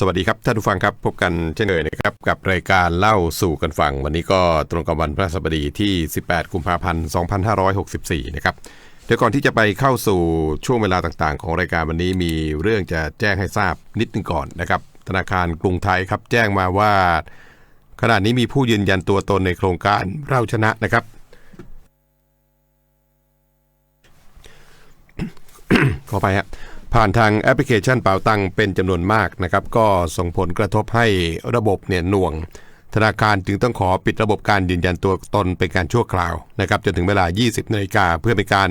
สวัสดีครับท่านผู้ฟังครับพบกันเช่นเคยนะครับกับรายการเล่าสู่กันฟัง วันนี้ก็ตรงกับวันพระศัสบดีที่ 18 กุมภาพันธ์ 2564 นะครับเดี๋ยวก่อนที่จะไปเข้าสู่ช่วงเวลาต่างๆ ของรายการวันนี้มีเรื่องจะแจ้งให้ทราบนิดนึงก่อนนะครับธนาคารกรุงไทยครับแจ้งมาว่า ขณะนี้มีผู้ยืนยันตัวตนในโครงการเราชนะนะครับ ขอไปฮะ ผ่านทางแอปพลิเคชันเป๋าตังเป็นจำนวนมากนะครับ ก็ส่งผลกระทบให้ระบบเนี่ยหน่วง ธนาคารจึงต้องขอปิดระบบการยืนยันตัวตนเป็นการชั่วคราวนะครับจนถึงเวลา 20นาฬิกาเพื่อเป็นการ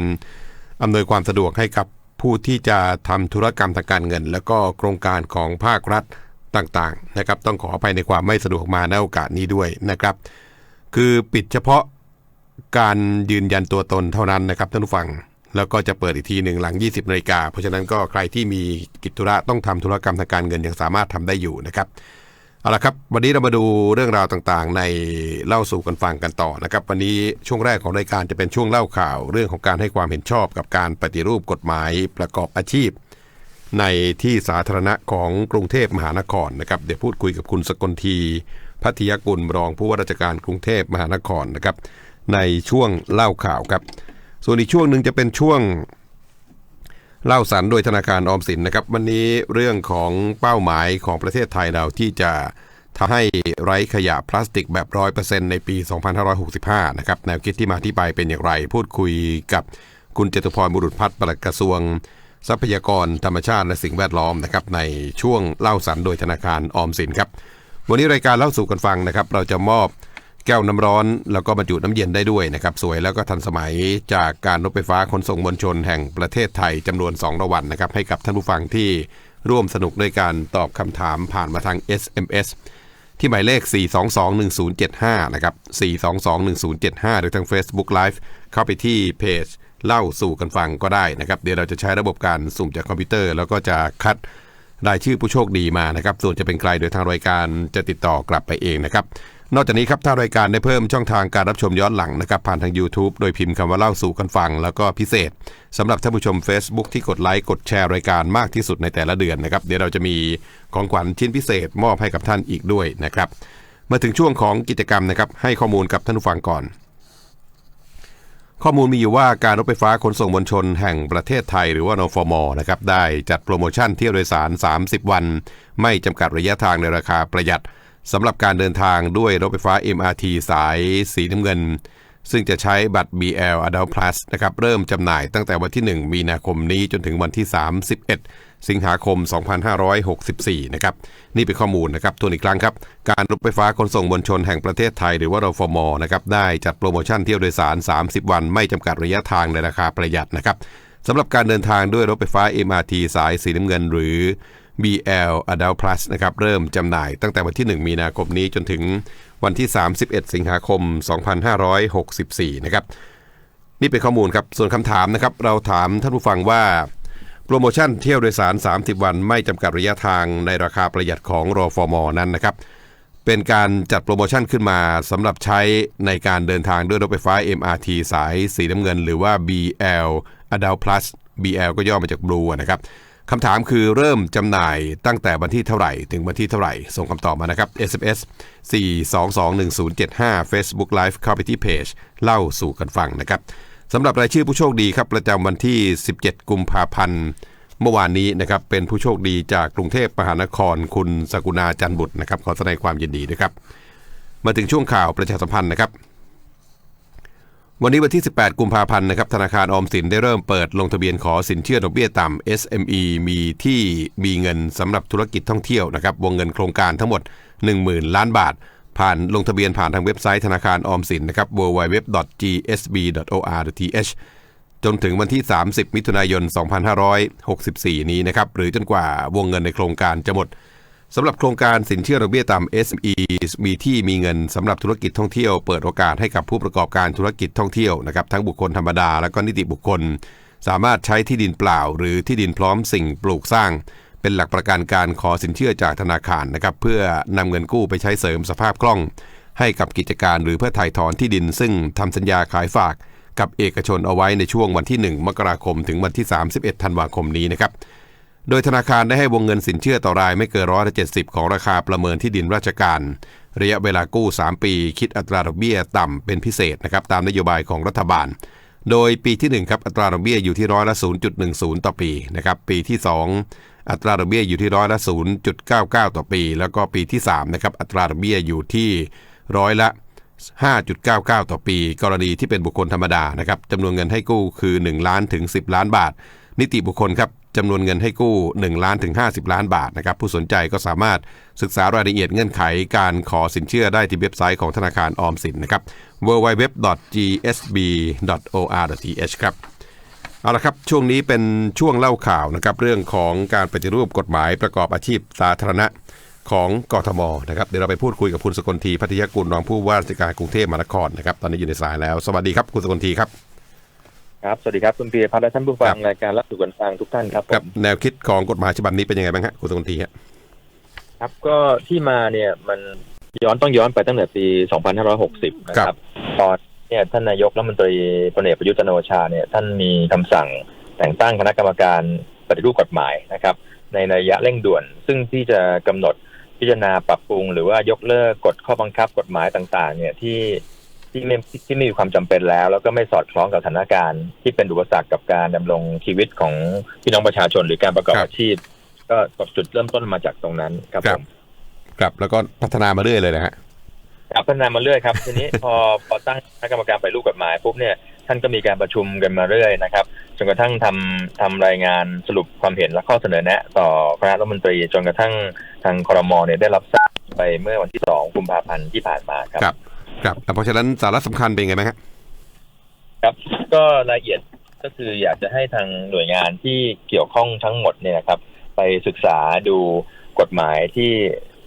อำนวยความสะดวกให้กับผู้ที่จะทำธุรกรรมทางการเงิน แล้วก็โครงการของภาครัฐต่างๆนะครับ ต้องขออภัยในความไม่สะดวกมาในโอกาสนี้ด้วยนะครับ คือปิดเฉพาะการยืนยันตัวตนเท่านั้นนะครับท่านผู้ฟัง แล้วก็จะเปิดอีกทีหนึ่งหลัง 20นาฬิกาเพราะฉะนั้นก็ใครที่มีกิจธุระต้องทำธุรกรรมทางการเงินยังสามารถทำได้อยู่นะครับเอาละครับ วันนี้เรามาดูเรื่องราวต่างๆ ในเล่าสู่กันฟังกันต่อนะครับ วันนี้ช่วงแรกของรายการจะเป็นช่วงเล่าข่าวเรื่องของการให้ความเห็นชอบกับการปฏิรูปกฎหมายประกอบอาชีพ ในที่สาธารณะของกรุงเทพมหานครนะครับ เดี๋ยวพูดคุยกับคุณสกลทีพัทยกุลรองผู้ว่าราชการกรุงเทพมหานครนะครับ ในช่วงเล่าข่าวครับ ส่วนอีกช่วงหนึ่งจะเป็นช่วงเล่าสันโดยธนาคารออมสินนะครับ วันนี้เรื่องของเป้าหมายของประเทศไทยเราที่จะทำให้ไร้ขยะพลาสติกแบบร้อยเปอร์เซ็นต์ในปี 2565 นะครับ แนวคิดที่มาที่ไปเป็นอย่างไร พูดคุยกับคุณจตุพรบุรุษพัฒน์ปลัดกระทรวง ทรัพยากรธรรมชาติและสิ่งแวดล้อมนะครับในช่วงเล่าสันโดยธนาคารออมสินครับ วันนี้รายการเล่าสู่กันฟังนะครับ เราจะมอบ แก้วน้ำร้อน แล้วก็บรรจุน้ำเย็นได้ด้วยนะครับ สวยแล้วก็ทันสมัยจากการรถไฟฟ้าขนส่งมวลชนแห่งประเทศไทยจำนวน2รางวัลนะครับให้กับท่านผู้ฟังที่ร่วมสนุกด้วยการตอบคำถามผ่านมาทาง SMS ที่หมายเลข 4221075 นะครับ 4221075 หรือทาง Facebook Live เข้าไปที่เพจเล่าสู่กันฟังก็ได้นะครับ เดี๋ยวเราจะใช้ระบบการสุ่มจากคอมพิวเตอร์ แล้วก็จะคัดรายชื่อผู้โชคดีมานะครับ ส่วนจะเป็นใครโดยทางรายการจะติดต่อกลับไปเองนะครับ นอกจากนี้ครับทางรายการได้เพิ่มช่องทางการรับชมย้อนหลังนะครับผ่านทาง YouTube โดยพิมพ์คำว่าเล่าสู่กันฟัง แล้วก็พิเศษสำหรับท่านผู้ชม Facebook ที่กดไลค์กดแชร์รายการมากที่สุดในแต่ละเดือนนะครับเดี๋ยวเราจะมีของขวัญชิ้นพิเศษมอบให้กับท่านอีกด้วยนะครับมาถึงช่วงของกิจกรรมนะครับให้ข้อมูลกับท่านผู้ฟังก่อน ข้อมูลมีอยู่ว่าการรถไฟฟ้าขนส่งมวลชนแห่งประเทศไทยหรือว่านฟมนะครับได้จัดโปรโมชั่นเที่ยวโดยสาร 30 วัน ไม่จำกัดระยะทางในราคาประหยัด สำหรับการเดินทางด้วยรถไฟฟ้า MRT สายสีน้ำเงิน ซึ่งจะใช้บัตร BL Adult Plus นะครับเริ่มจำหน่ายตั้งแต่วันที่ 1 มีนาคมนี้จนถึงวันที่ 31 สิงหาคม 2564 นะครับนี่เป็นข้อมูลนะครับตัวอีกครั้งครับ การรถไฟฟ้าขนส่งมวลชนแห่งประเทศไทยหรือว่ารฟมนะครับได้จัดโปรโมชั่นเที่ยวโดยสาร 30 วัน ไม่จำกัดระยะทางในราคาประหยัดนะครับสำหรับการเดินทางด้วยรถไฟฟ้า MRT สายสีน้ำเงินหรือ BL Adult Plus นะครับเริ่มจำหน่ายตั้งแต่วันที่ 1 มีนาคมนี้จนถึงวันที่ 31 สิงหาคม 2564 นะครับ นี่เป็นข้อมูลครับ ส่วนคำถามนะครับ เราถามท่านผู้ฟังว่า โปรโมชั่นเที่ยวโดยสาร 30 วันไม่จำกัดระยะทางในราคาประหยัดของรอฟอร์มนั้นนะครับ เป็นการจัดโปรโมชั่นขึ้นมาสำหรับใช้ในการเดินทางด้วยรถไฟฟ้า MRT สายสีน้ำเงิน หรือว่า BL Adult Plus BL ก็ย่อมาจาก Blue นะครับ คำถามคือเริ่มจำหน่ายตั้งแต่วันที่เท่าไหร่ ถึงวันที่เท่าไหร่ ส่งคำตอบมานะครับ SMS 4221075 Facebook Live เข้าไปที่เพจเล่าสู่กันฟังนะครับสำหรับรายชื่อผู้โชคดีครับประจำวันที่ 17 กุมภาพันธ์เมื่อวานนี้นะครับเป็นผู้โชคดีจากกรุงเทพมหานคร คุณสกุณาจันบุตรนะครับขอแสดงความยินดีด้วยครับ มาถึงช่วงข่าวประชาสัมพันธ์นะครับ วันนี้วันที่ 18 กุมภาพันธ์นะครับธนาคารออมสินได้เริ่มเปิดลงทะเบียนขอสินเชื่อดอกเบี้ยต่ำ SME มีที่มีเงินสำหรับธุรกิจท่องเที่ยวนะครับวงเงินโครงการทั้งหมด 10,000 ล้านบาท ผ่านลงทะเบียนผ่านทางเว็บไซต์ธนาคารออมสินนะครับ www.gsb.or.th จนถึงวันที่ 30 มิถุนายน 2564 นี้นะครับหรือจนกว่าวงเงินในโครงการจะหมด สำหรับโครงการสินเชื่อดอกเบี้ยต่ำ SME มีที่มีเงินสำหรับธุรกิจท่องเที่ยว เปิดโอกาสให้กับผู้ประกอบการธุรกิจท่องเที่ยวนะครับทั้งบุคคลธรรมดาและก็นิติบุคคล สามารถใช้ที่ดินเปล่า หรือที่ดินพร้อมสิ่งปลูกสร้าง เป็นหลักประกันการขอสินเชื่อจากธนาคารนะครับเพื่อนำเงินกู้ไปใช้เสริมสภาพคล่อง ให้กับกิจการหรือเพื่อถ่ายถอนที่ดิน ซึ่งทำสัญญาขายฝากกับเอกชนเอาไว้ในช่วงวันที่ 1 มกราคม ถึงวันที่ 31 ธันวาคมนี้นะครับ โดยธนาคารได้ให้วงเงินสินเชื่อต่อรายไม่เกินร้อยละเจ็ดสิบของราคาประเมินที่ดินราชการ ระยะเวลากู้ 3 ปี คิดอัตราดอกเบี้ยต่ำเป็นพิเศษนะครับตามนโยบายของรัฐบาล โดยปีที่1ครับอัตราดอกเบี้ยอยู่ที่ร้อยละ 0.10 ต่อปีนะครับปีที่ 2 อัตราดอกเบี้ยอยู่ที่ร้อยละ 0.99 ต่อปี แล้วก็ปีที่3นะครับอัตราดอกเบี้ยอยู่ที่ร้อยละ 5.99 ต่อปี กรณีที่เป็นบุคคลธรรมดานะครับจำนวนเงินให้กู้คือ1ล้านถึง 10 ล้านบาท นิติบุคคลครับ จำนวนเงินให้กู้ 1 ล้านถึง 50 ล้านบาทนะครับผู้สนใจก็สามารถศึกษารายละเอียดเงื่อนไขการขอสินเชื่อได้ที่เว็บไซต์ของธนาคารออมสินนะครับ www.gsb.or.th ครับเอาละครับช่วงนี้เป็นช่วงเล่าข่าวนะครับเรื่องของการปฏิรูปกฎหมายประกอบอาชีพสาธารณะของกทมนะครับเดี๋ยวเราไปพูดคุยกับคุณสกลทีพัทยากุลรองผู้ว่าราชการกรุงเทพมหานครนะครับตอนนี้อยู่ในสายแล้ว สวัสดีครับคุณสกลทีครับ ครับสวัสดีครับคุณพีรพัฒน์และท่านผู้ฟังรายการรับสู่กันฟังทุกท่านครับผกับมแนวคิดของกฎหมายฉบับนี้เป็นยังไงบ้างฮะคุณสกลทีฮะครับก็ที่มาเนี่ยมันย้อนต้องย้อนไปตั้งแต่ปี 2560 นะครับตอนเนี่ยท่านนายกรัฐมนตรีพลเอกประยุทธ์จันทร์โอชาเนี่ยท่านมีคำสั่งแต่งตั้งคณะกรรมการปฏิรูปกฎหมายนะครับ ในระยะเร่งด่วน ซึ่งที่จะกำหนดพิจารณาปรับปรุง หรือว่ายกเลิกกฎข้อบังคับกฎหมายต่างๆ เนี่ยที่ ที่ไม่ที่ไม่มีความจำเป็นแล้ว แล้วก็ไม่สอดคล้องกับสถานการณ์ที่เป็นอุปสรรคกับการดำรงชีวิตของพี่น้องประชาชนหรือการประกอบครับอาชีพ ก็จุดเริ่มต้นมาจากตรงนั้นครับครัผบมครับแล้วก็พัฒนามาเรื่อยเลยนะฮะครับพัฒนามาเรื่อยครับ ทีนี้พอพอตั้งคณะกรรมการไปรูปกฎหมายปุ๊บเนี่ยท่านก็มีการประชุมกันมาเรื่อยนะครับจนกระทั่งทำทำรายงานสรุปความเห็นและข้อเสนอแนะ ต่อคณะรัฐมนตรี จนกระทั่งทางครมเนี่ยได้รับทราบไปเมื่อวันที่สองกุมภาพันธ์ที่ผ่านมาครับ ครับครับเพราะฉะนั้นสาระสำคัญเป็นยังไงบ้างฮะครับ ก็รายละเอียดก็คืออยากจะให้ทางหน่วยงานที่เกี่ยวข้องทั้งหมดเนี่ยนะครับ ไปศึกษาดูกฎหมายที่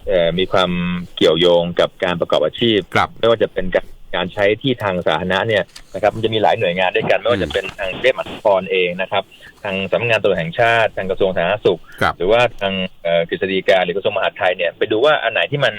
เอ่อมีความเกี่ยวโยงกับการประกอบอาชีพครับไม่ว่าจะเป็นการการใช้ที่ทางสาธารณะเนี่ยนะครับ มันจะมีหลายหน่วยงานด้วยกันไม่ว่าจะเป็นทางเทพมหานครเองนะครับ ทางสำนักงานตำรวจแห่งชาติทางกระทรวงสาธารณสุขครับหรือว่าทางเอ่อกฤษฎีกาหรือกระทรวงมหาดไทยเนี่ยไปดูว่าอันไหนที่มัน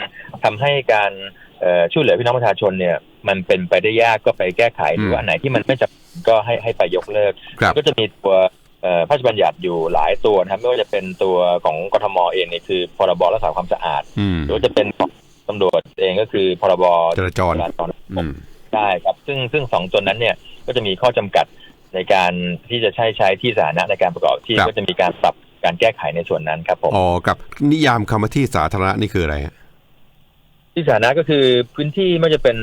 ทำให้การเอ่อ ช่วยเหลือพี่น้องประชาชนเนี่ยมันเป็นไปได้ยากก็ไปแก้ไขหรือว่าอันไหนที่มันไม่จำเป็นก็ให้ให้ไปยกเลิกครับก็จะมีตัวเอ่อพระราชบัญญัติอยู่หลายตัวนะครับ ไม่ว่าจะเป็นตัวของกทมเองเนี่ยคือพรบรักษาความสะอาดอืมหรือว่าจะเป็นของตำรวจเองก็คือพรบจราจรจราจรอืมได้ครับ ซึ่งซึ่งสองตัวนั้นเนี่ยก็จะมีข้อจำกัดในการที่จะใช้ใช้ที่สาธารณะในการประกอบอาชีพครับก็จะมีการปรับการแก้ไขในส่วนนั้นครับผมอ๋อกับนิยามคำว่าที่สาธารณะนี่คืออะไรฮะ ที่สาธารณะก็คือพื้นที่ไม่ว่าจะเป็น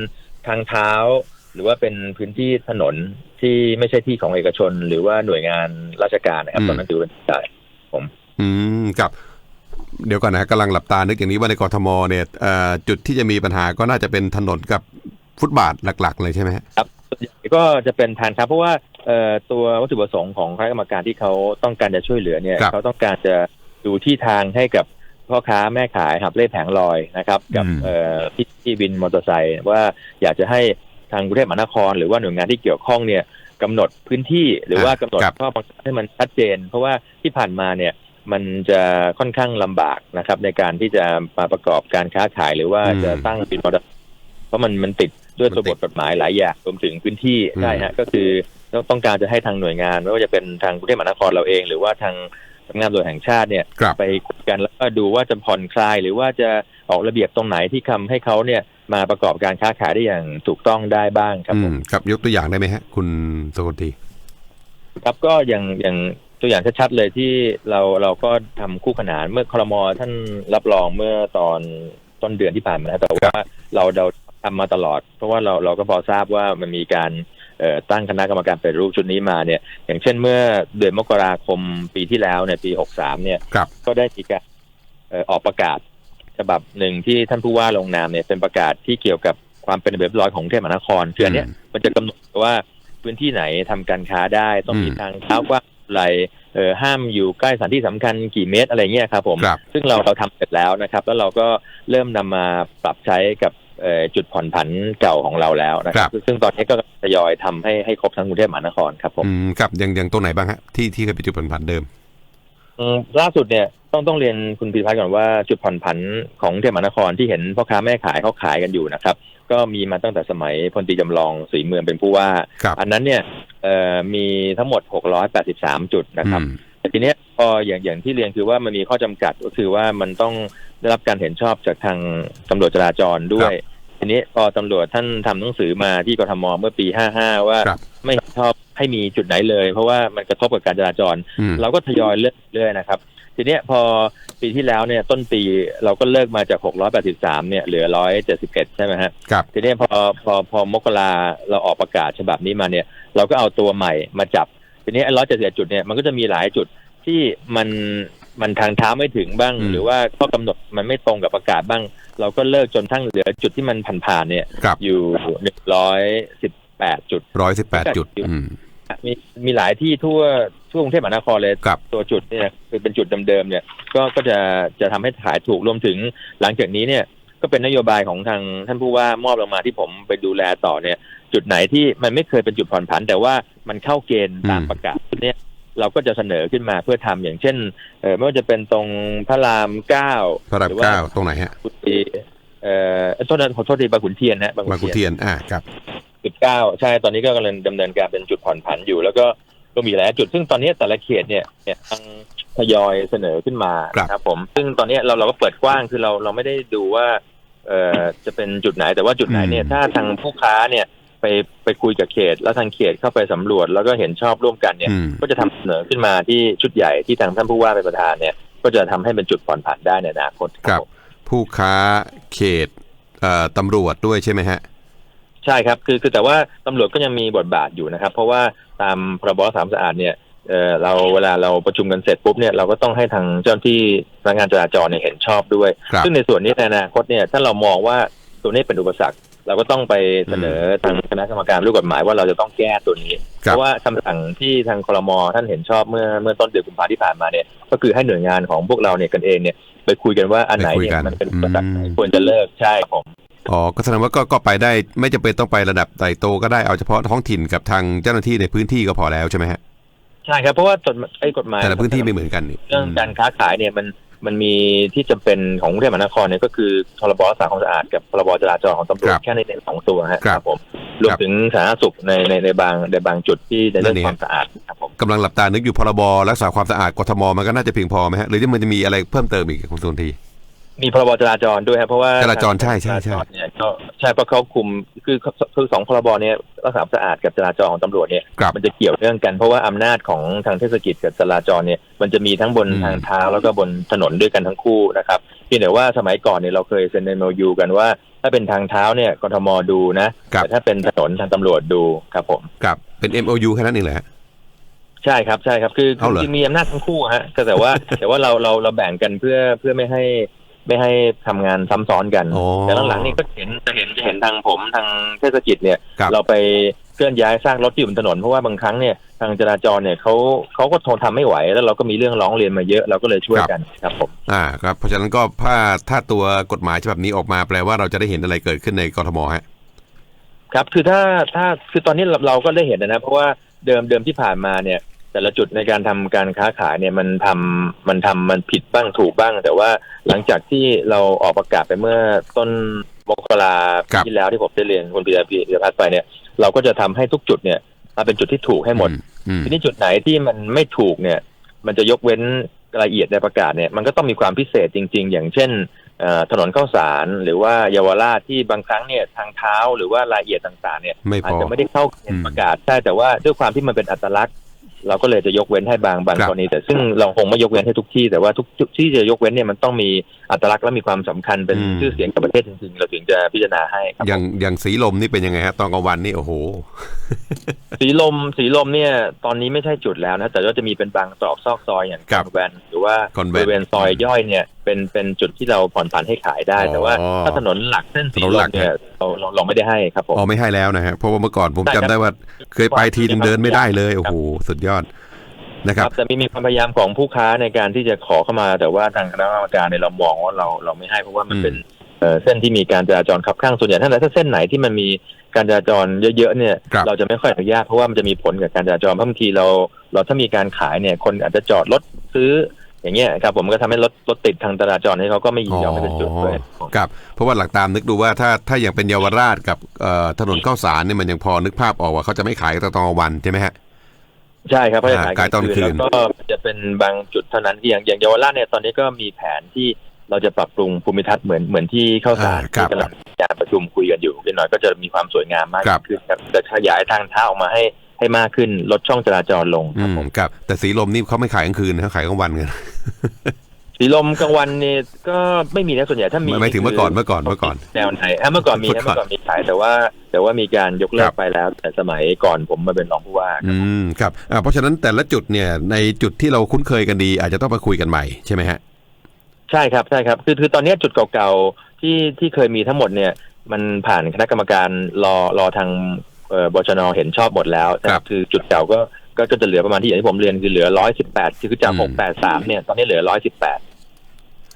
ทางเท้า หรือว่าเป็นพื้นที่ถนนที่ไม่ใช่ที่ของเอกชน หรือว่าหน่วยงานราชการนะครับตอนนั้นถือเป็นได้อืมกับ เดี๋ยวก่อนนะฮะกำลังหลับตานึกอย่างนี้ว่าในกรทมเนี่ยเอ่อจุดที่จะมีปัญหาก็น่าจะเป็นถนนกับฟุตบาทหลัก ๆ เลยใช่ไหมฮะครับส่วนใหญ่ก็จะเป็นทางเท้าเพราะว่าเอ่อตัววัตถุประสงค์ของคณะกรรมการที่เขาต้องการจะช่วยเหลือเนี่ยครับเขาต้องการจะดูที่ทางให้กับ พ่อค้าแม่ขายหับเล่แผงลอยนะครับ กับอืมเอ่อพี่ที่วินมอเตอร์ไซค์ว่าอยากจะให้ทางกรุงเทพมหานคร หรือว่าหน่วยงานที่เกี่ยวข้องเนี่ยกำหนดพื้นที่หรือว่ากำหนดครับข้อบังคับให้มันชัดเจน เพราะว่าที่ผ่านมาเนี่ยมันจะค่อนข้างลำบากนะครับ ในการที่จะมาประกอบการค้าขายหรือว่าอืมจะตั้งวินมอเตอร์ไซค์เพราะมันมันติดด้วยตัวบทกฎหมายหลายอย่างรวมถึงพื้นที่อืมใช่ฮะก็คือต้องต้องการจะให้ทางหน่วยงานไม่ว่าจะเป็นทางกรุงเทพมหานครเราเอง หรือว่าทาง สำนักงานตำรวจแห่งชาติเนี่ยครับไปคุยกันแล้วก็ดูว่าจะผ่อนคลาย หรือว่าจะออกระเบียบตรงไหนที่ทำให้เขาเนี่ยมาประกอบการค้าขายได้อย่างถูกต้องได้บ้างครับอืผมมครับยกตัวอย่างได้ไหมฮะ คุณสกลทีครับก็อย่างอย่างตัวอย่างชัดๆเลยที่เราเราก็ทำคู่ขนานเมื่อครมท่านรับรองเมื่อตอนต้นเดือนที่ผ่านมาแล้วแต่ว่าเราเราทำมาตลอด เพราะว่าเราเราก็พอทราบว่ามันมีการเอ่อ ตั้งคณะกรรมการปฏิรูปชุดนี้มาเนี่ย อย่างเช่นเมื่อเดือนมกราคมปีที่แล้วในยปี 63 เนี่ยครับก็ได้มีการเอ่อออกประกาศฉบับหนึ่งที่ท่านผู้ว่าลงนามเนี่ยเป็นประกาศที่เกี่ยวกับความเป็นระเบียบเรียบร้อยของกรุงเทพมหานครคืออันเนี้ยอืมมันจะกำหนดว่าพื้นที่ไหนทำการค้าได้ต้องมีอืมทางเท้ากว้างไรเออห้ามอยู่ใกล้สถานที่สำคัญกี่เมตรอะไรเงี้ยครับผมครับซึ่งเราเราทำเสร็จแล้วนะครับ แล้วเราก็เริ่มนำมาปรับใช้กับเอ่อ จุดผ่อนผันเก่าของเราแล้วนะคครัรับบซึ่งตอนนี้ก็ทยอยทำให้ให้ครบทั้งกรุงเทพมหานครครับผมอืมครับอย่างอย่างตรงไหนบ้างฮะที่ที่เคยเป็นจุดผ่อนผันเดิมอืมล่าสุดเนี่ยต้องต้องเรียนคุณพิพัฒน์ก่อนว่าจุดผ่อนผันของกรุงเทพมหานครที่เห็นพ่อค้าแม่ขายเขาขายกันอยู่นะครับ ก็มีมาตั้งแต่สมัยพลตรีจำลองศรีเมืองเป็นผู้ว่าครับอันนั้นเนี่ยเอ่อมีทั้งหมด 683 จุดนะครับอืมใน แต่ทีเนี้ยพออย่างอย่างที่เรียนคือว่ามันมีข้อจำกัดก็คือว่ามันต้องได้รับการเห็นชอบจากทางตำรวจจราจรด้วยทีนี้พอตำรวจท่านทำหนังสือมาที่กทมเมื่อปี 55 ว่าครับไม่เห็นชอบให้มีจุดไหนเลย เพราะว่ามันกระทบกับการจราจรอืมเราก็ทยอยเลิกเรื่อยนะครับ ทีเนี้ยพอปีที่แล้วเนี่ยต้นปีเราก็เลิกมาจาก 683 เนี่ยเหลือ 171 ใช่ไหมฮะครับทีเนี้ยพอพอพอมกราเราออกประกาศฉบับนี้มาเนี่ย เราก็เอาตัวใหม่มาจับ ทีนี้ไอ้ร้อยเจ็ดสิบจุดเนี่ยมันก็จะมีหลายจุดที่มันมันทางเท้าไม่ถึงบ้างอืมหรือว่าข้อกำหนดมันไม่ตรงกับประกาศบ้าง เราก็เลิกจนทั้งเหลือจุดที่มันผ่านๆเนี่ยครับอยู่หนึ่งร้อยสิบแปดจุดร้อยสิบแปดจุดอืมมีมีหลายที่ทั่วทั่วกรุงเทพมหานครเลยครับตัวจุดเนี่ยคือเป็นจุดเดิมๆเนี่ย ก็ก็จะจะทำให้ขายถูกรวมถึงหลังจากนี้เนี่ย ก็เป็นนโยบายของทางท่านผู้ว่ามอบลงมาที่ผมไปดูแลต่อเนี่ย จุดไหนที่มันไม่เคยเป็นจุดผ่อนผัน แต่ว่ามันเข้าเกณฑ์ตามอืมประกาศเนี่ยเราก็จะเสนอขึ้นมาเพื่อทำอย่างเช่นเออไม่ว่าจะเป็นตรงพระรามเก้าพระรามหรือว่าเก้าตรงไหนฮะกุฏิเอ่อโทษนะขอโทษทีบางขุนเทียนนะบางบางขุขุนนเทียนเทียนอ่าครับจุดเก้าใช่ตอนนี้ก็กำลังดำเนินการเป็นจุดผ่อนผันอยู่ แล้วก็ก็มีหลายจุดซึ่งตอนนี้แต่ละเขตเนี่ยเนี่ยทางทยอยเสนอขึ้นมาครับนะครับผม ซึ่งตอนนี้เราเราก็เปิดกว้างคือเราเราไม่ได้ดูว่าเอ่อจะเป็นจุดไหนแต่ว่าจุดไหนเนี่ยถ้าทางผู้ค้าเนี่ย ไปไปคุยกับเขต แล้วทางเขตเข้าไปสำรวจ แล้วก็เห็นชอบร่วมกันเนี่ยอืมก็จะทำเสนอขึ้นมาที่ชุดใหญ่ที่ทางท่านผู้ว่าเป็นประธานเนี่ย ก็จะทำให้เป็นจุดผ่อนผันได้ในอนาคตครับผมผู้ค้าเขตเอ่อตำรวจด้วยใช่ไหมฮะใช่ครับคือคือแต่ว่าตำรวจก็ยังมีบทบาทอยู่นะครับ เพราะว่าตามพรบสามสะอาดเนี่ยเอ่อเราเวลาเราประชุมกันเสร็จปุ๊บเนี่ยเราก็ต้องให้ทางเจ้าหน้าที่พนักงานจราจรเนี่ยเห็นชอบด้วยครับซึ่งในส่วนนี้ในอนาคตเนี่ยถ้าเรามองว่าตัวนี้เป็นอุปสรรค เราก็ต้องไปเสนอทางคณะกรรมการรู้กฎหมายว่าเราจะต้องแก้ตัวนี้คเพรับราะว่าคำสั่งที่ทางคลมท่านเห็นชอบเมื่อเมื่อต้นเดือนกุมภาที่ผ่านมาเนี่ย ก็คือให้หน่วยงานของพวกเราเนี่ยกันเองเนี่ยไปคุยกันว่าอันไหนเนี่ยไปคุยกันมันเป็นอุปสรรคไหนอืมควรจะเลิกใช่ครับผมอ๋อก็แสดงว่าก็ก็ไปได้ไม่จำเป็นต้องไประดับใหญ่โตก็ได้เอาเฉพาะท้องถิ่นกับทางเจ้าหน้าที่ในพื้นที่ก็พอแล้วใช่ไหมฮะใช่ครับเพราะว่าจดไอ้กฎหมายแต่ละพื้นที่ไม่เหมือนกันนี่เรื่องการค้าขายเนี่ยมัน มันมีที่จำเป็นของกรุงเทพมหานครเนี่ยก็คือพรบรักษาความสะอาดกับพรบจราจรของตำรวจครับแค่ในในสองตัวฮะครับผมรวมถึงสาธารณสุขในในในบางในบางจุดที่ในเรื่องนั่นเองความสะอาดครับผมกำลังหลับตานึกอยู่พรบรักษาความสะอาดกทมมันก็น่าจะเพียงพอไหมฮะหรือที่มันจะมีอะไรเพิ่มเติมอีกคุณสุนทรี มีพรบจราจรด้วยครับเพราะว่าจราจรใช่ใช่ใช่จราจรเนี่ยก็ใช่เพราะเขาคุมคือคือสองพรบเนี่ยรักษาความสะอาดกับจราจรของตำรวจเนี่ยครับมันจะเกี่ยวเนื่องกันเพราะว่าอำนาจของทางเทศกิจกับจราจรเนี่ยมันจะมีทั้งบนอืมทางเท้าแล้วก็บนถนนด้วยกันทั้งคู่นะครับเพียงแต่ว่าสมัยก่อนเนี่ยเราเคยเซ็นในโมยูกันว่า ถ้าเป็นทางเท้าเนี่ยกทมดูนะครับแต่ถ้าเป็นถนนทางตำรวจดูครับผมกับเป็น MOU แค่นั้นเองเหรอฮะใช่ครับใช่ครับคือเอาเหรอจริงๆมีอำนาจทั้งคู่ฮะก็แต่ว่าแต่ว่าเราเราเราแบ่งกันเพื่อเพื่อไม่ให้ ไม่ให้ทำงานซ้ำซ้อนกันอ๋อแต่หลังๆนี่ก็เห็นจะเห็นจะเห็นทางผมทางเทศกิจเนี่ยครับเราไปเคลื่อนย้ายซากรถที่อยู่บนถนนเพราะว่าบางครั้งเนี่ยทางจราจรเนี่ยเขาเขาก็ทนทำไม่ไหว แล้วเราก็มีเรื่องร้องเรียนมาเยอะเราก็เลยช่วยกันครับผมอ่าครับเพราะฉะนั้นก็ถ้าถ้าตัวกฎหมายฉบับนี้ออกมาแปลว่าเราจะได้เห็นอะไรเกิดขึ้นในกทมฮะครับคือถ้าถ้าคือตอนนี้เราเราก็ได้เห็นนะนะเพราะว่าเดิมเดิมที่ผ่านมาเนี่ย แต่ละจุดในการทำการค้าขายเนี่ยมันทำมันทำมันผิดบ้างถูกบ้าง แต่ว่าหลังจากที่เราออกประกาศไปเมื่อต้นมกราครับที่แล้วที่ผมได้เรียนคุณปีดาพีพัฒน์ไปเนี่ย เราก็จะทำให้ทุกจุดเนี่ยมาเป็นจุดที่ถูกให้หมดอืมทีนี้จุดไหนที่มันไม่ถูกเนี่ย มันจะยกเว้นรายละเอียดในประกาศเนี่ยมันก็ต้องมีความพิเศษจริง ๆ อย่างเช่นเอ่อถนนข้าวสารหรือว่าเยาวราชที่บางครั้งเนี่ยทางเท้าหรือว่ารายละเอียดต่างๆเนี่ยไม่พอาจอจะไม่ได้เข้าเกณอืมฑ์ประกาศใช่แต่ว่าด้วยความที่มันเป็นอัตลักษณ์ เราก็เลยจะยกเว้นให้บางบางครับกรณีแต่ซึ่งเราคงไม่ยกเว้นให้ทุกที่แต่ว่าทุกทุกที่จะยกเว้นเนี่ยมันต้องมีอัตลักษณ์และมีความสำคัญเป็นอืมชื่อเสียงกับประเทศจริงๆเราถึงจะพิจารณาให้ครับอย่างอย่างสีลมนี่เป็นยังไงฮะตอนกลางวันนี่โอ้โห สีลมสีลมเนี่ย ตอนนี้ไม่ใช่จุดแล้วนะแต่ก็จะมีเป็นบางตรอกซอกซอยอย่างครับคอนแวนหรือว่าคอนแวนบริเวณซอยย่อยเนี่ย เป็นเป็นจุดที่เราผ่อนผันให้ขายได้อ๋อแต่ว่าถ้าถนนหลักเส้นสีถนนลหลัมกเนี่ยเราเราเราไม่ได้ให้ครับผมอ๋อไม่ให้แล้วนะฮะเพราะว่าเมื่อก่อนผมใช่ครัจำบได้ว่าเคยไปทีนึงเดินไม่ได้เลยโอ้โหสุดยอดนะครับแต่มีมีความพยายามของผู้ค้าในการที่จะขอเข้ามา แต่ว่าทางคณะกรรมการเนี่ยเรามองว่าเราเราไม่ให้เพราะว่ามันอืมเป็นเอ่อเส้นที่มีการจราจรขับข้างส่วนใหญ่ถ้าถ้าเส้นไหนที่มันมีการจราจรเยอะๆเนี่ยครับเราจะไม่ค่อยอนุญาตเพราะว่ามันจะมีผลกับการจราจรเพราะบางทีเรา เราถ้ามีการขายเนี่ยคนอาจจะจอดรถซื้อ อย่างเงี้ยครับผมก็ทำให้รถรถติดทางจราจรให้เขาก็ไม่ยินยอมให้เป็นจุดด้วยครับเพราะว่าหลักตามนึกดูว่าถ้าถ้าอย่างเป็นเยาวราชกับเอ่อถนนข้าวสารเนี่ยมันยังพอนึกภาพออกว่าเขาจะไม่ขายกันตอนกลางวันใช่ไหมฮะใช่ครับเพราะจะอ่าขายขายตอนคืนแล้วก็จะเป็นบางจุดเท่านั้นที่อย่างอย่างเยาวราชเนี่ยตอนนี้ก็มีแผนที่เราจะปรับปรุงภูมิทัศน์เหมือนเหมือนที่เข้าสารอ่าครับที่กำลังมีการประชุมคุยกันอยู่พี่น้อยก็จะมีความสวยงามมากครับขึ้นครับจะขยายทางเท้าออกมาให้ ให้มากขึ้นลดช่องจราจรลงคอืรับมผมครับ แต่สีลมนี่เขาไม่ขายกลางคืนนะเขาขายกลางวันกันสีลมกลางวันเนี่ยก็ไม่มีนะส่วนใหญ่ถ้ามีไม่ไม่ถึงเมื่อก่อนเมื่อก่อนเมื่อก่อนแนวไหนอะเมื่อก่อนมีนะเมื่เมื่ออก่ก่ออนนมีขายแต่ว่า แต่ว่ามีการยกเลิครักบไปแล้ว แต่สมัยก่อนผมมาเป็นรองผู้ว่าอืมครับอ่าเพราะฉะนั้นแต่ละจุดเนี่ยในจุดที่เราคุ้นเคยกันดี อาจจะต้องไปคุยกันใหม่ใช่ไหมฮะใช่ครับใช่ครับคือคือตอนนี้จุดเก่าๆที่ที่เคยมีทั้งหมดเนี่ย มันผ่านคณะกรรมการรอรอทางเอ่อ บชนเห็นชอบหมดแล้วแต่ครับคือจุดเก่าก็ก็ก็จะเหลือประมาณที่อย่างที่ผมเรียนคือเหลือร้อยสิบแปดคือจากอืมหกแปดสามเนี่ยตอนนี้เหลือร้อยสิบแปด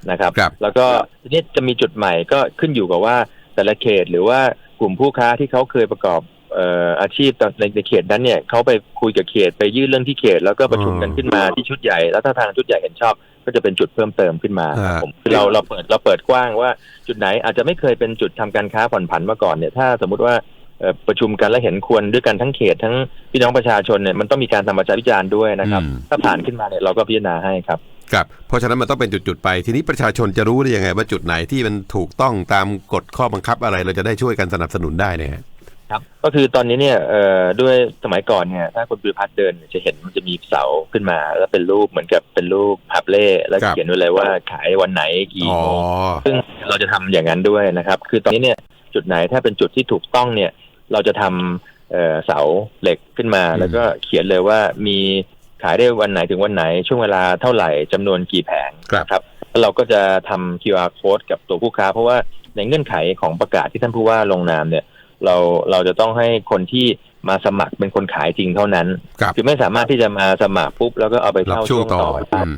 นะครับครับแล้วก็ทีนี้จะมีจุดใหม่ก็ขึ้นอยู่กับว่าแต่ละเขตหรือว่ากลุ่มผู้ค้าที่เขาเคยประกอบเอ่ออาชีพตอนในในเขตนั้นเนี่ยเขาไปคุยกับเขตไปยื่นเรื่องที่เขต แล้วก็ประชุมกันขึ้นมาที่ชุดใหญ่แล้วถ้าทางชุดใหญ่เห็นชอบ ก็จะเป็นจุดเพิ่มเติมขึ้นมาครับอ่าผมคือเราเราเปิดเราเปิดกว้างว่าจุดไหนอาจจะไม่เคยเป็นจุดทำการค้าผ่อนผันมาก่อนเนี่ยถ้าสมมุติว่าเอ่อ ประชุมกันและเห็นควรด้วยกันทั้งเขตทั้งพี่น้องประชาชนเนี่ยมันต้องมีการทำประชาวิจารณ์ด้วยนะครับ อืม ถ้าผ่านขึ้นมาเนี่ยเราก็พิจารณาให้ครับ ครับ เพราะฉะนั้นมันต้องเป็นจุดๆไป ทีนี้ประชาชนจะรู้ได้ยังไงว่าจุดไหนที่มันถูกต้องตามกฎข้อบังคับอะไร เราจะได้ช่วยกันสนับสนุนได้เนี่ยฮะ ครับก็คือตอนนี้เนี่ยเอ่อด้วยสมัยก่อนเนี่ยถ้าคุณปิรพัฒน์เดินจะเห็นมันจะมีเสาขึ้นมา แล้วเป็นรูปเหมือนกับเป็นรูปฮับเล่แล้วครับ เขียนไว้เลยว่าขายวันไหนกี่อ๋อ โมงซึ่งเราจะทำอย่างนั้นด้วยนะครับ คือตอนนี้เนี่ยจุดไหนถ้าเป็นจุดที่ถูกต้องเนี่ย เราจะทำเอ่อเสาเหล็กขึ้นมาอืมแล้วก็เขียนเลยว่ามีขายได้วันไหนถึงวันไหน ช่วงเวลาเท่าไหร่จำนวนกี่แผงครับครับแล้วเราก็จะทำ QR code กับตัวผู้ค้า เพราะว่าในเงื่อนไขของประกาศที่ท่านผู้ว่าลงนามเนี่ย เราเราจะต้องให้คนที่มาสมัครเป็นคนขายจริงเท่านั้นครับคือไม่สามารถที่จะมาสมัครปุ๊บแล้วก็เอาไปรับเข้าช่ช่ววงงต่อต่อได้อืม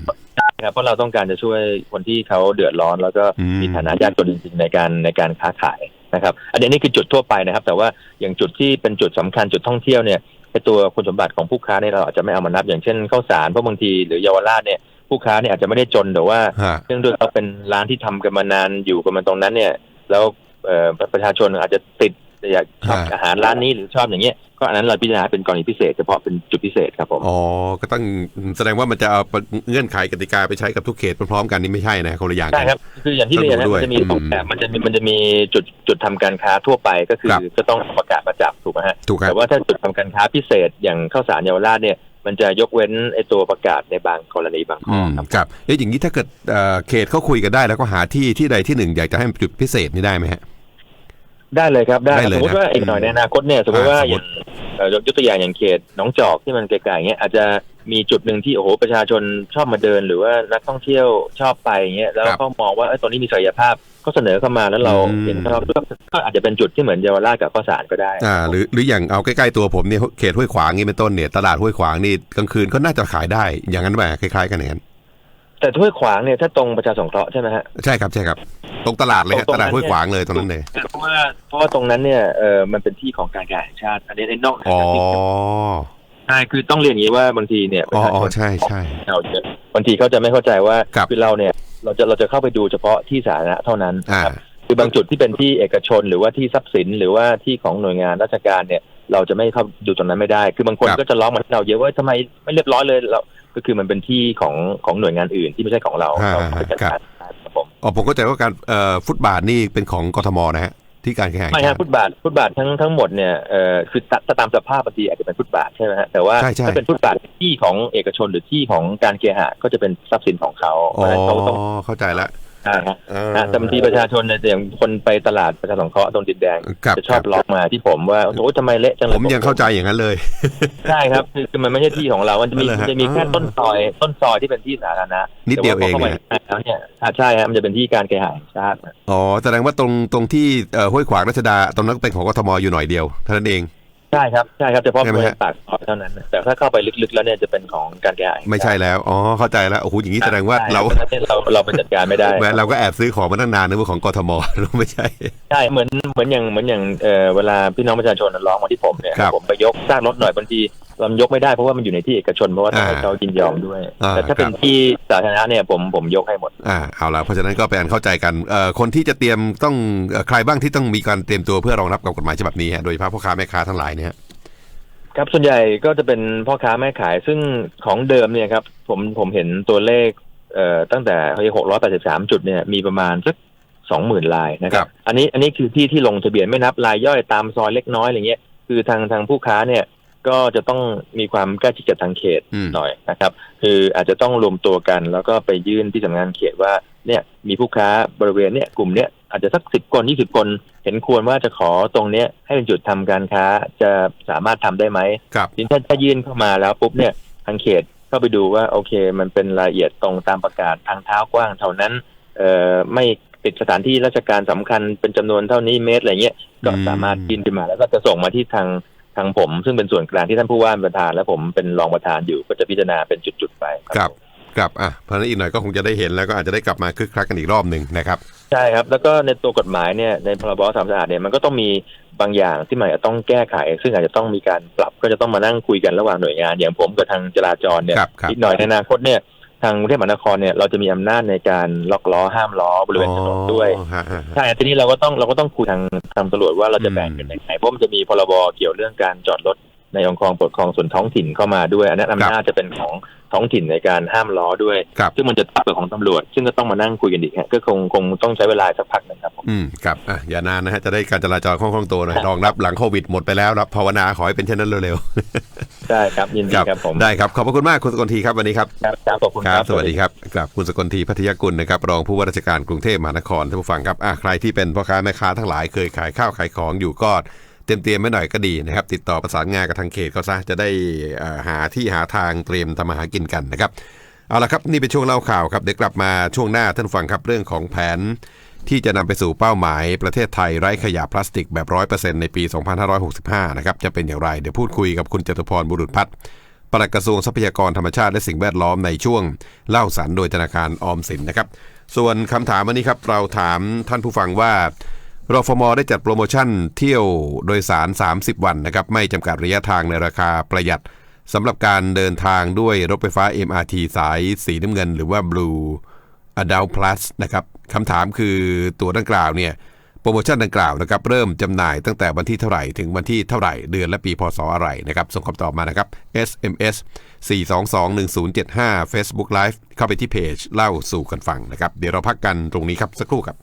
ครับเพราะเราต้องการจะช่วยคนที่เขาเดือดร้อน แล้วก็อืมมีฐานะยากจนจริงๆในการในการค้าขาย นะครับอันนี้นี่คือจุดทั่วไปนะครับ แต่ว่าอย่างจุดที่เป็นจุดสำคัญจุดท่องเที่ยวเนี่ยไอตัวคุณสมบัติของผู้ค้าเนี่ยเราอาจจะไม่เอามานับ อย่างเช่นข้าวสารเพราะบางทีหรือเยาวราชเนี่ยผู้ค้าเนี่ยอาจจะไม่ได้จนแต่ว่าฮะเนื่องด้วยเขาเป็นร้านที่ทำกันมานานอยู่กันมาตรงนั้นเนี่ย แล้วเอ่อประชาชนอาจจะติด อยากชอบฮะ อาหารร้านนี้หรือชอบอย่างเงี้ยก็อันนั้นเราพิจารณาเป็นกรณีพิเศษเฉพาะเป็นจุดพิเศษครับผม อ๋อ ก็ต้องแสดงว่ามันจะเอาเงื่อนไขกติกาไปใช้กับทุกเขตพร้อมๆกันนี่ไม่ใช่นะคนละอย่างกั ใช่ครับ คืออย่างที่เรียนนะต้องดูด้วยมันจะมีสองอืมแบบมันจะมีมันจะมีจุดจุดทำการค้าทั่วไปก็คือครับ ก็ต้องประกาศประจับถูกไหมฮะ ถูกครัแต่บว่าถ้าจุดทำการค้าพิเศษอย่างข้าวสารเยาวราชเนี่ยมันจะยกเว้นไอ้ตัวประกาศในบางกรณีบางข้อือมครับครับเอ๊ะอย่างนี้ถ้าเกิดเอ่อเขตเขาคุยกันได้แล้วก็หาที่ที่ใดที่หนึ่งอยากจะให้มันจุดพิเศษนี่ได้ไหมฮะ ได้เลยครับได้ได้เลยสมมติว่านะอีกหน่อยในอนาคตเนี่ยสมมติว่าอ่าสมอมุย่าติงเอ่อยกตัวอย่างอย่างเขตหนองจอกที่มันไกลๆอย่างเงี้ยอาจจะมีจุดหนึ่งที่โอ้โหประชาชนชอบมาเดิน หรือว่านักท่องเที่ยวชอบไปอย่างเงี้ยแล้วก็มองว่าเอ้ยตรงนี้มีศักยภาพก็เสนอเข้ามาแล้วเราเห็นชอบก็อาจจะเป็นจุดที่เหมือนเยาวราชกับข้าวสารก็ได้ อ่าหรือหรืออย่างเอาใกล้ๆตัวผมเนี่ยเขตห้วยขวางนี่เป็นต้นเนี่ยตลาดห้วยขวางนี่กลางคืนก็น่าจะขายได้อย่างนั้นไหมคล้ายๆกันอย่างนั้น แต่ถ้วยขวางเนี่ยถ้าตรงประชาสงเคราะห์ใช่ไหมฮะใช่ครับใช่ครับ ตรงตลาดเลยฮะตรงตๆลาดห้วยเนี่ยขวางเลยตรงนั้นเลยเพราะว่าเพราะว่าตรงนั้นเนี่ยเออมันเป็นที่ของการแข่งชาติ อันนี้ในนอกเหนือ๋อจากที่ใช่คือต้องเรียนอย่างนี้ว่าบางทีเนี่ยประอ๋อชาอ๋ชอนใช่ใช่ เราจะบางทีเขาจะไม่เข้าใจว่าครับ อเราเนี่ยเราจะเราจะเข้าไปดูเฉพาะที่สาธารณะเท่านั้นอ่า ครับ คือบางจุดที่เป็นที่เอกชนหรือว่าที่ทรัพย์สินหรือว่าที่ของหน่วยงานราชการเนี่ย เราจะไม่เข้าดูตรงนั้นไม่ได้ คือบางคนครับ ก็จะร้องมาที่เราเยอะว่าทำไมไม่เรียบร้อยเลยเรา ก็คือมันเป็นที่ของของหน่วยงานอื่นที่ไม่ใช่ของเราอ่าเราไปจัดการครับผมอ๋อผมก็ใจว่าการเอ่อฟุตบาทนี่เป็นของกทมนะฮะที่การแข่งไม่ฮะฟุตบาทฟุตบาททั้งทั้งหมดเนี่ยเอ่อคือตาตามสภาพบางทีอาจจะเป็นฟุตบาทใช่ไหมฮะแต่ว่าใช่ใช่ถ้าเป็นฟุตบาทที่ของเอกชนหรือที่ของการเคหะก็จะเป็นทรัพย์สินของเขาเพอ๋อราะฉะนั้นเขาต้องเข้าใจละ ใช่ฮะเออนะแต่บางทีประชาชนเนี่ยอย่างคนไปตลาดประชาสงเคราะห์ตรงดินแดงครับจะชอบร้องมาที่ผมว่าโอ้ยทำไมเละจังเลยผมยังเข้าใจอย่างนั้นเลย ใช่ครับคือคือมันไม่ใช่ที่ของเรามันจะมีนั่นแหละฮะมันจะมีแค่อ๋อต้นซอยต้นซอยที่เป็นที่สาธารณะนิดเดียวเองแต่ว่าพเนี่ยข้ามาแล้วเนี่ยอ่าใช่ฮะมันจะเป็นที่การเคหะแห่งชาติ อ๋อแสดงว่าตรงตรงที่เอ่อห้วยขวางรัชดาตรงนั้นเป็นของกทมอยู่หน่อยเดียวเท่านั้นเอง ใช่ครับใช่ครับเฉพาะใช่ไหมเมืองฮะ ปากซอยเท่านั้นนะแต่ถ้าเข้าไปลึกๆแล้วเนี่ยจะเป็นของการเคหะแห่งชาติไม่ใช่แล้วอ๋อเข้าใจแล้วโอ้โหอย่างนี้แสดงว่าใช่เราพะฉะนั้นเราเราไปจัดการไม่ได้แม้เราก็แอบซื้อของมาตั้งนานนึกว่าของกทมเราไม่ใช่ ใช่เหมือนเหมือนอย่างเหมือนอย่างเอ่อเวลาพี่น้องประชาชนร้องมาที่ผมเนี่ยครับ ผมไปยกซากรถหน่อยบางที เรายกไม่ได้เพราะว่ามันอยู่ในที่เอกชนเพราะว่าต้องให้อ่าเขายินยอมด้วยอ่าแต่ถ้าเป็นครับที่สาธารณะเนี่ยผมผมยกให้หมดอ่าเอาละเพราะฉะนั้นก็เป็นอันเข้าใจกันเอ่อคนที่จะเตรียมต้องเอ่อใครบ้างที่ต้องมีการเตรียมตัวเพื่อรองรับกับกฎหมายฉบับนี้ฮะโดยเฉพาะพ่อค้าแม่ค้าทั้งหลายเนี่ยฮะครับส่วนใหญ่ก็จะเป็นพ่อค้าแม่ขายซึ่งของเดิมเนี่ยครับผมผมเห็นตัวเลขเอ่อตั้งแต่หกร้อยแปดสิบสามจุดเนี่ยมีประมาณสักสองหมื่นลายนะคครัรับบอันนี้อันนี้คือที่ที่ลงทะเบียนไม่นับรายย่อยตามซอยเล็กน้อยอะไรเงี้ยคือทางทางผู้ค้าเนี่ย ก็จะต้องมีความใกล้ชิดกับทางเขตอืมหน่อยนะครับ คืออาจจะต้องรวมตัวกัน แล้วก็ไปยื่นที่สำนักงานเขตว่าเนี่ยมีผู้ค้าบริเวณเนี่ยกลุ่มเนี้ยอาจจะสักสิบคนยี่สิบคน เห็นควรว่าจะขอตรงเนี้ยให้เป็นจุดทำการค้าจะสามารถทำได้ไหมครับทีนี้ถ้าถ้ายื่นเข้ามาแล้วปุ๊บเนี่ยทางเขตเข้าไปดูว่าโอเค มันเป็นรายละเอียดตรงตามประกาศทางเท้ากว้างเท่านั้นเอ่อไม่ปิดสถานที่ราชการสำคัญเป็นจำนวนเท่านี้เมตรอะไรเงี้ยก็อืมสามารถยื่นขึ้นมาแล้วก็จะส่งมาที่ทาง ทางผมซึ่งเป็นส่วนกลางที่ท่านผู้ว่าเป็นประธาน และผมเป็นรองประธานอยู่ก็จะพิจารณาเป็นจุดๆไปครับครับอะเพราะฉะนั้นอีกหน่อยก็คงจะได้เห็นแล้วก็อาจจะได้กลับมาคึกคักกันอีกรอบหนึ่งนะครับ ใช่ครับ แล้วก็ในตัวกฎหมายเนี่ยในพรบสามสะอาดเนี่ยมันก็ต้องมีบางอย่างที่มันอาจจะต้องแก้ไข ซึ่งอาจจะต้องมีการปรับก็จะต้องมานั่งคุยกันระหว่างหน่วยงาน อย่างผมกับทางจราจรเนี่ยครับครับอีกหน่อยในอนาคตเนี่ย ทางกรุงเทพมหานครเนี่ยเราจะมีอำนาจในการล็อกล้อห้ามล้อบริเวณถนนด้วยอ๋อฮะฮะฮะใช่ทีนี้เราก็ต้องเราก็ต้องคุยทางทางตำรวจว่าเราจะแบ่งอืมกันยังไงเพราะมันจะมีพรบเกี่ยวเรื่องการจอดรถ ในองค์กรปกครองส่วนท้องถิ่นเข้ามาด้วยอันนั้นอำนาจจะเป็นของท้องถิ่นในการห้ามล้อด้วยครับซึ่งมันจะทับกับของตำรวจ ซึ่งก็ต้องมานั่งคุยกันอีกฮะก็คงคงต้องใช้เวลาสักพักหนึงครับผมอืมครับอะอย่านานนะฮะจะได้การจราจรคล่องๆตัวหน่อยรองรับหลังโควิดหมดไปแล้วรับภาวนาขอให้เป็นเช่นนั้นเร็วได้ครับยินๆดีครับผมได้ครับขอบพระคุณมากคุณสกลทีครับวันนี้ครับครับครับขอบคุณคครัรับบสวัสดีครับกับคุณสกลทีพัทยากุลนะครับรองผู้ว่าราชการกรุงเทพมหานครท่านผู้ฟังครับอะใครที่เป็นพ่อค้าแม่ค้าทั้งหลายเคยขายข้าวขายของอยู่ก็ เตรียมเตรียมๆไว้หน่อยก็ดีนะครับ ติดต่อประสานงานกับทางเขตก็ซะจะได้หาที่หาทางเตรียมทำมาหากินกันนะครับ เอาละครับนี่เป็นช่วงเล่าข่าวครับเดี๋ยวกลับมาช่วงหน้าท่านฟังครับเรื่องของแผน ที่จะนำไปสู่เป้าหมายประเทศไทยไร้ขยะพลาสติกแบบร้อยเปอร์เซ็นต์ในปี 2565 นะครับจะเป็นอย่างไรเดี๋ยวพูดคุยกับคุณจตุพรบุรุษพัฒน์ปลัดกระทรวงทรัพยากรธรรมชาติและสิ่งแวดล้อมในช่วงเล่าสันโดยธนาคารออมสินนะครับ ส่วนคำถามวันนี้ครับเราถามท่านผู้ฟังว่า รฟมได้จัดโปรโมชั่นเที่ยวโดยสาร 30 วันนะครับไม่จำกัดระยะทางในราคาประหยัดสำหรับการเดินทางด้วยรถไฟฟ้า MRT สายสีน้ำเงิน หรือว่า Blue Adult Plus นะครับคำถามคือตัวดังกล่าวเนี่ยโปรโมชั่นดังกล่าวนะครับเริ่มจำหน่ายตั้งแต่วันที่เท่าไหร่ ถึงวันที่เท่าไหร่เดือนและปีพศอะไรนะครับส่งคำตอบมานะครับ SMS 4221075 Facebook Live เข้าไปที่เพจเล่าสู่กันฟังนะครับเดี๋ยวเราพักกันตรงนี้ครับสักครู่ครับ